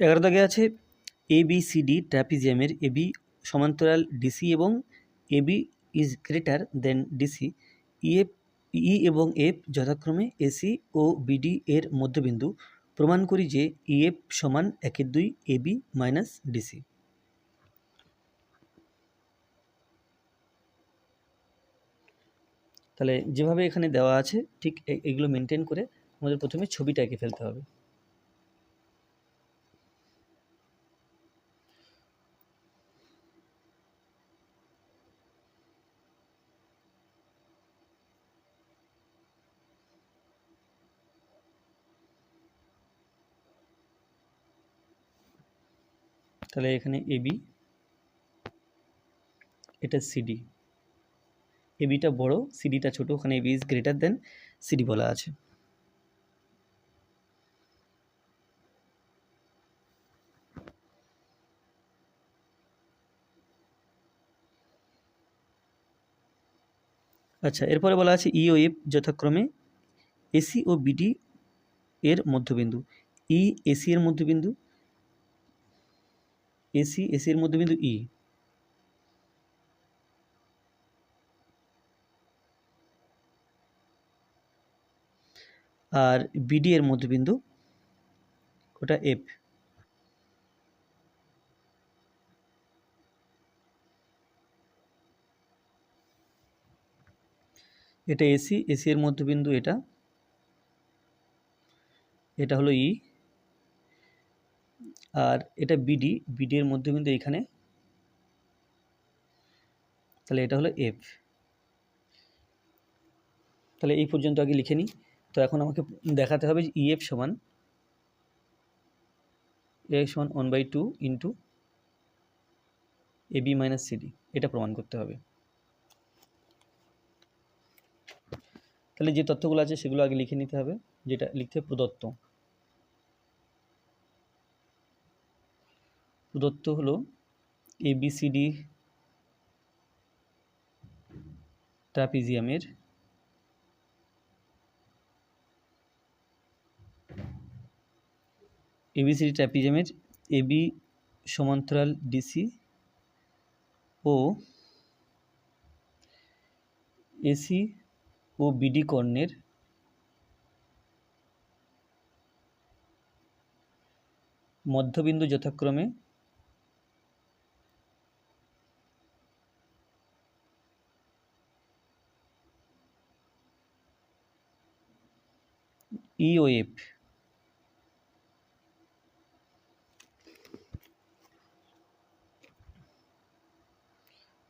এগারো দাগে আছে এ বি সি ডি ট্র্যাপিজিয়ামের এ বি সমান্তরাল ডিসি এবং A B is greater than DC EF E এবং এফ যথাক্রমে এসি ও বিডি এর মধ্যবিন্দু। প্রমাণ করি যে ইএফ সমান একের দুই এ বি মাইনাস ডিসি তাহলে যেভাবে এখানে দেওয়া আছে, ঠিক এগুলো মেনটেন করে আমাদের প্রথমে ছবিটা এঁকে ফেলতে হবে। তাহলে এখানে এবি এটা সিডি এবিটা বড় সিডিটা ছোট, ওখানে AB is greater than CD বলা আছে। আচ্ছা এরপরে বলা আছে ই ও এফ যথাক্রমে এসি ও বিডি এর মধ্যবিন্দু। ই এসি এর মধ্যবিন্দু এসি এসি এর মধ্যবিন্দু ই। আর বিডি এর মধ্যবিন্দু ওটা এফ। এটা এসি এসি এর মধ্যবিন্দু এটা। এটা হলো ই। আর এটা বিডি বিডি এর মধ্যে কিন্তু এখানে তাহলে এটা হলো এফ তাহলে এই পর্যন্ত আগে লিখে নিই। তো এখন আমাকে দেখাতে হবে যে ইএফ সমান এ সমান one by two into A B minus CD এটা প্রমাণ করতে হবে। তাহলে যে তথ্যগুলো আছে সেগুলো আগে লিখে নিতে হবে, যেটা লিখতে প্রদত্ত। প্রদত্ত হলো এ বি সি ডি ট্রাপিজিয়ামের এবিসিডি ট্র্যাপিজমের এবি সমান্তরাল ডিসি ও এসি ও বিডি কর্ণের মধ্যবিন্দু যথাক্রমে ই এফ।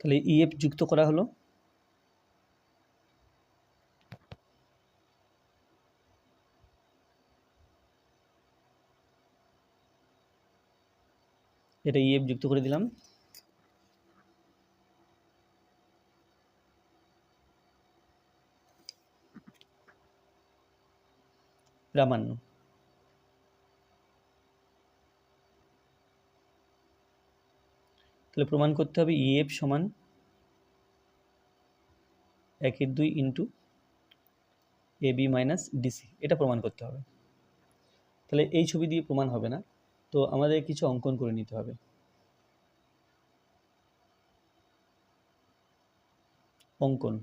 তাহলে ইএফ যুক্ত করা হলো। এটা ইএফ যুক্ত করে দিলাম। প্রামাণ্য তাহলে প্রমাণ করতে হবে ইএফ সমান একের দুই into A B minus DC এটা প্রমাণ করতে হবে। তাহলে এই ছবি দিয়ে প্রমাণ হবে না। তো আমাদের কিছু অঙ্কন করে নিতে হবে। অঙ্কন।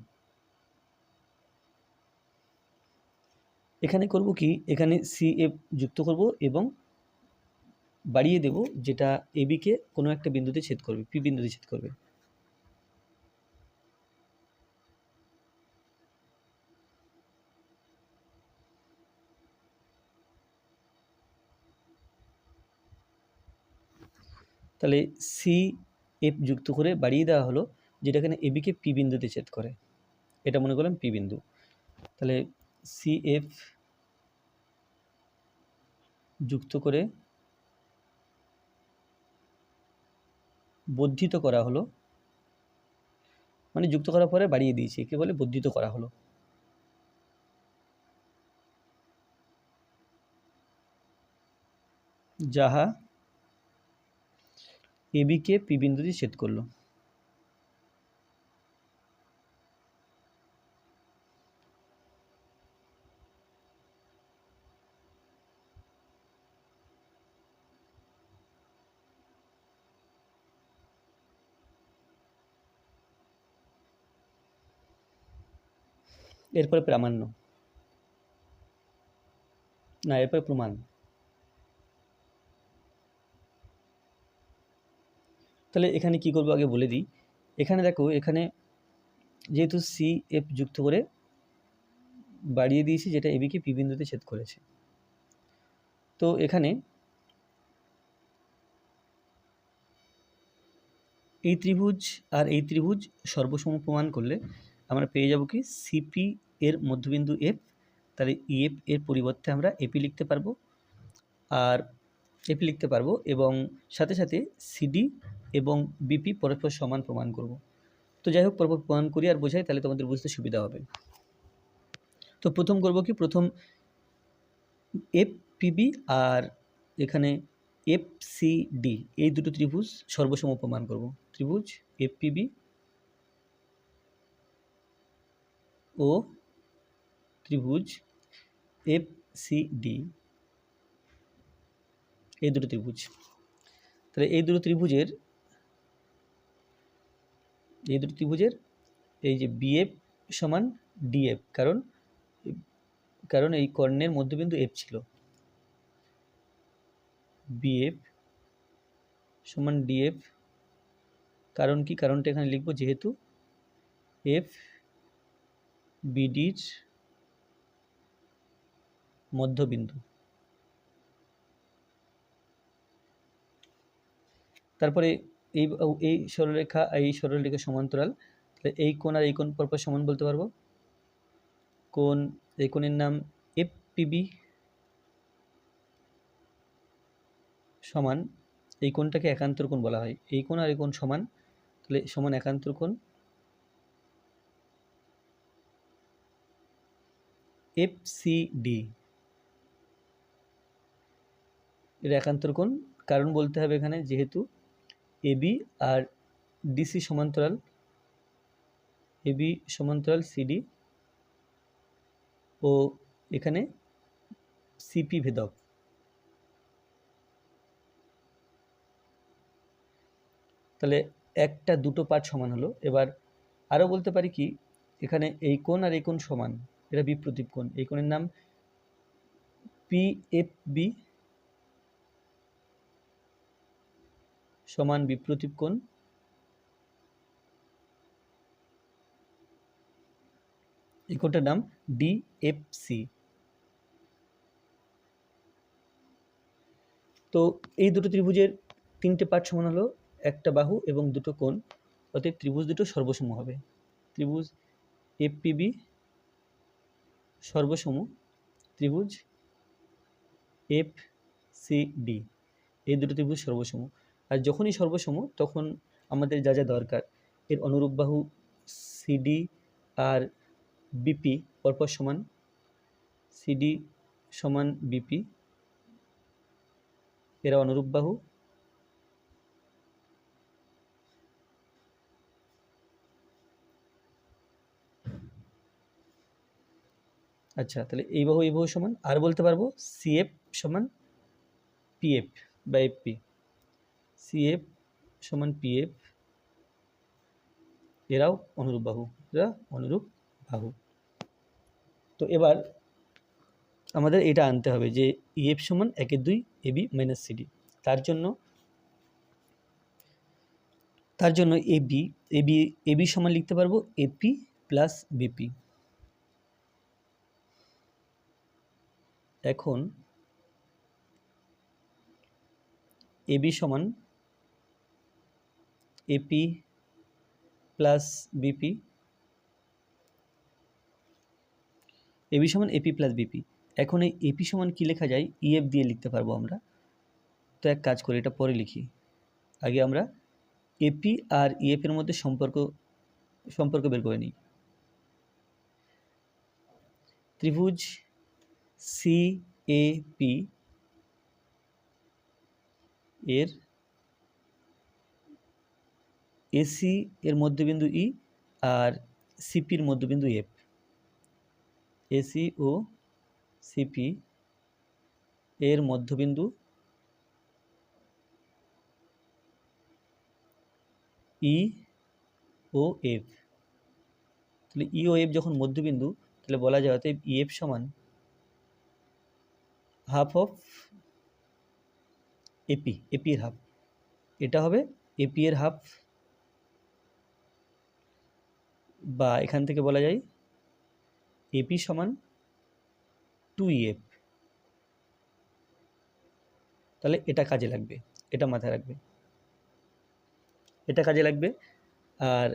এখানে করব কি? এখানে সি এফ যুক্ত করব এবং বাড়িয়ে দেব যেটা এবিকে কোনো একটা বিন্দুতে ছেদ করবে পি বিন্দুতে ছেদ করবে। তাহলে সি এফ যুক্ত করে বাড়িয়ে দেওয়া হলো যেটা এখানে এবিকে পি বিন্দুতে ছেদ করে। এটা মনে করলাম পি বিন্দু। তাহলে সি এফ যুক্ত করে বর্ধিত করা হলো। মানে যুক্ত করার পরে বাড়িয়ে দিয়েছি, একে বলে বর্ধিত করা হলো। যাহা এবিকে পি বিন্দুতে ছেদ করল। এরপরে প্রামাণ্য। না, এরপরে প্রমাণ। তাহলে এখানে কি করব আগে বলে দিই। এখানে দেখো, এখানে যেহেতু সি এফ যুক্ত করে বাড়িয়ে দিয়েছি, যেটা এবিকে পি বিন্দুতে ছেদ করেছে। তো এখানে এই ত্রিভুজ আর এই ত্রিভুজ সর্বসম প্রমাণ করলে আমরা পেয়ে যাব কি? সিপি এর মধ্যবিন্দু এফ তাহলে ইএফ এর পরিবর্তে আমরা এপি লিখতে পারব। আর এপি লিখতে পারব এবং সাথে সাথে সিডি এবং বিপি পরস্পর সমান প্রমাণ করব। তো যাই হোক, পরপর প্রমাণ করি আর বোঝাই, তাহলে তোমাদের বুঝতে সুবিধা হবে। তো প্রথম করব কি? প্রথম এফ পিবি আর এখানে এফ সি ডি এই দুটো ত্রিভুজ সর্বসম প্রমাণ করব। ত্রিভুজ এফ পিবি ও ত্রিভুজ এফ সি ডি এই দুটো ত্রিভুজ। তাহলে এই দুটো ত্রিভুজের, এই দুটো ত্রিভুজের এই যে বিএফ সমান ডিএফ কারণ কারণ এই কর্ণের মধ্যবিন্দু এফ ছিল। বিএফ সমান ডিএফ কারণ কি? কারণটা এখানে লিখব যেহেতু এফ বিডির মধ্যবিন্দু। তারপরে এই এই সরলরেখা এই সরলরেখা সমান্তরাল, তাহলে এই কোণ আর এই কোণ পরপর সমান বলতে পারব? কোণ, এই কোণের নাম এফ পিবি সমান, এই কোণটাকে একান্তর কোণ বলা হয়। এই কোণ আর এই কোণ সমান, তাহলে সমান একান্তর কোণ এফ সি ডি এর একান্তর কোণ। কারণ বলতে হবে এখানে যেহেতু এবি আর ডিসি সমান্তরাল। এবি সমান্তরাল সিডি ও এখানে সিপি ভেদক। তাহলে একটা দুটো পার্ট সমান হলো। এবার আরও বলতে পারি কি, এখানে এই কোণ আর এই কোণ সমান। এটা বিপ্রতীপ কোণ। এই কোণের নাম পি এফ বি সমান বিপ্রতীপ কোণ। এই কোণটার নাম ডিএফসি তো এই দুটো ত্রিভুজের তিনটে পার্ট সমান হলো একটা বাহু এবং দুটো কোণ, অতএব ত্রিভুজ দুটো সর্বসম হবে। ত্রিভুজ এফপিবি সর্বসম ত্রিভুজ এফ সি ডি এই দুটো ত্রিভুজ সর্বসম আর যখনই সর্বসম তখন আমাদের যা যা দরকার, এর অনুরূপ বাহু সিডি আর বিপি পরপর সমান সিডি সমান বিপি এরা অনুরূপ বাহু আচ্ছা তাহলে এই বাহু এই বাহু সমান, আর বলতে পারব সিএফ সমান পিএফ বা এফ এফপি সিএফ সমান পিএফ এরাও অনুরূপ বাহু, এরা অনুরূপ বাহু। তো এবার আমাদের এটা আনতে হবে যে ইএফ সমান একের দুই এ এবি মাইনাস সিডি তার জন্য তার জন্য এবি এবি এবি সমান লিখতে পারব এপি প্লাস বিপি এখন এবি সমান এপি প্লাস বিপি এবি সমান এপি প্লাস বিপি এখন এই এপি সমান কী লেখা যায়? ইএফ দিয়ে লিখতে পারব আমরা। তো এক কাজ করি, এটা পরে লিখি। আগে আমরা এপি আর ইএফ এর মধ্যে সম্পর্ক সম্পর্ক বের করে নিই। ত্রিভুজ সি এ পি এর এসি এর মধ্যবিন্দু ই আর সিপির মধ্যবিন্দু এফ এসি ও সিপি এর মধ্যবিন্দু ই ও এফ তাহলে ই ও এফ যখন মধ্যবিন্দু, তাহলে বলা যায় অতএব ইএফ সমান হাফ অফ এপি এপি এর হাফ এটা হবে এপি এর হাফ বা এখান থেকে বলা যায় এপি সমান টু ইএফ তাহলে এটা কাজে লাগবে, এটা মাথায় রাখবে। এটা কাজে লাগবে, আর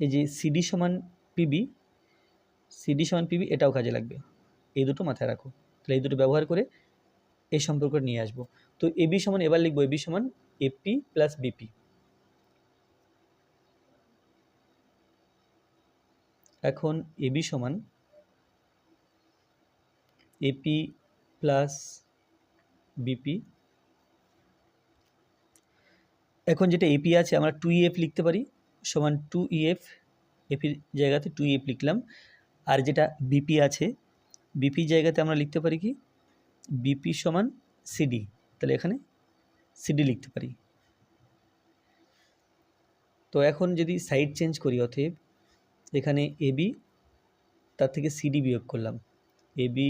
এই যে সিডি সমান পিবি সিডি সমান পিবি এটাও কাজে লাগবে। এই দুটো মাথায় রাখো। তাহলে এই দুটো ব্যবহার করে এই সম্পর্ক নিয়ে আসব। তো এবি সমান এবার লিখব এবি সমান এপি প্লাস বিপি এখন এবি সমান এপি প্লাস বিপি এখন যেটা এপি আছে, আমরা টু ইএফ লিখতে পারি, সমান টু ইএফ এপির জায়গাতে টু ইএফ লিখলাম। আর যেটা বিপি আছে বিপি জায়গাতে আমরা লিখতে পারি কি? বিপি সমান সিডি তাহলে এখানে সিডি লিখতে পারি। তো এখন যদি সাইড চেঞ্জ করি, অতএব এখানে এবি তার থেকে সিডি বিয়োগ করলাম। এবি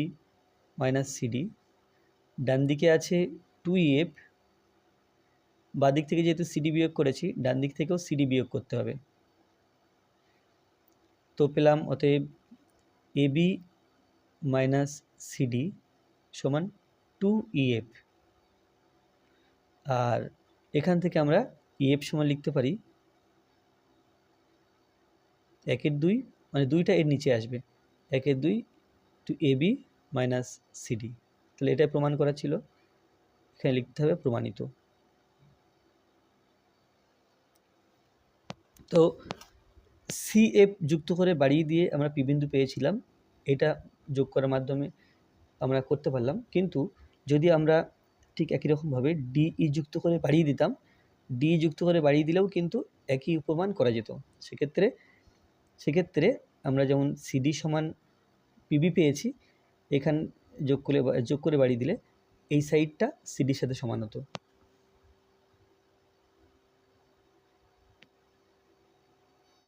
মাইনাস সিডি ডান দিকে আছে টু এফ বাঁ দিক থেকে যেহেতু সিডি বিয়োগ করেছি, ডান দিক থেকেও সিডি বিয়োগ করতে হবে। তো পেলাম, অতএব এবি মাইনাস সিডি সমান টু ইএফ আর এখান থেকে আমরা ইএফ সমান লিখতে পারি। একের দুই মানে দুইটা এর নিচে আসবে। একের দুই টু এবি মাইনাস সিডি তাহলে এটাই প্রমাণ করা ছিল। এখানে লিখতে হবে প্রমাণিত। তো সি এফ যুক্ত করে বাড়িয়ে দিয়ে আমরা পি বিন্দু পেয়েছিলাম। এটা যোগ করার মাধ্যমে আমরা করতে পারলাম। কিন্তু যদি আমরা ঠিক একই রকমভাবে ডিই যুক্ত করে বাড়িয়ে দিতাম ডি যুক্ত করে বাড়িয়ে দিলেও কিন্তু একই উপমান করা যেত। সেক্ষেত্রে সেক্ষেত্রে আমরা যেমন সিডি সমান পিবি পেয়েছি, এখান যোগ করে যোগ করে বাড়িয়ে দিলে এই সাইডটা সিডির সাথে সমান হতো।